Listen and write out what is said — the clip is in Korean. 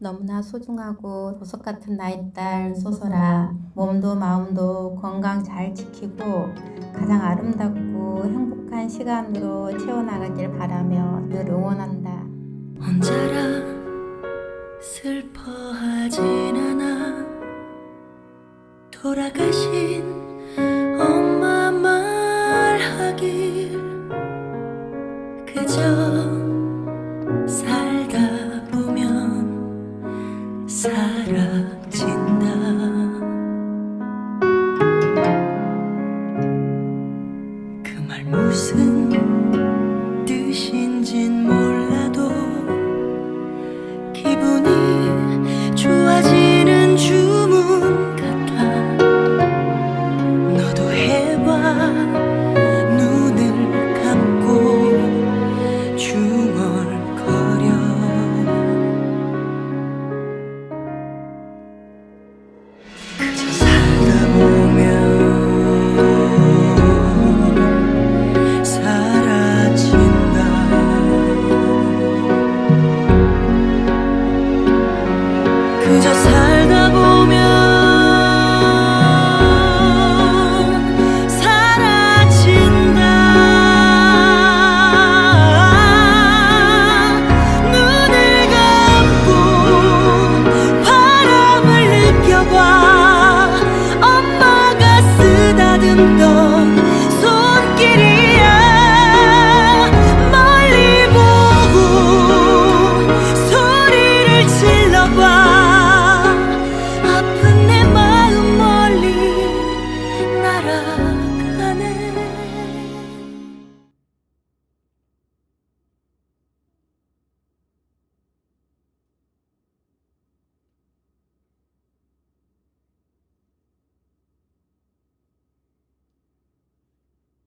너무나 소중하고 보석 같은 나의 딸 소설아 몸도 마음도 건강 잘 지키고 가장 아름답고 행복한 시간으로 채워나가길 바라며 늘 응원한다. 혼자라 슬퍼하진 않아 돌아가신 엄마 말하길 그저 살 love. 그저 살다 보면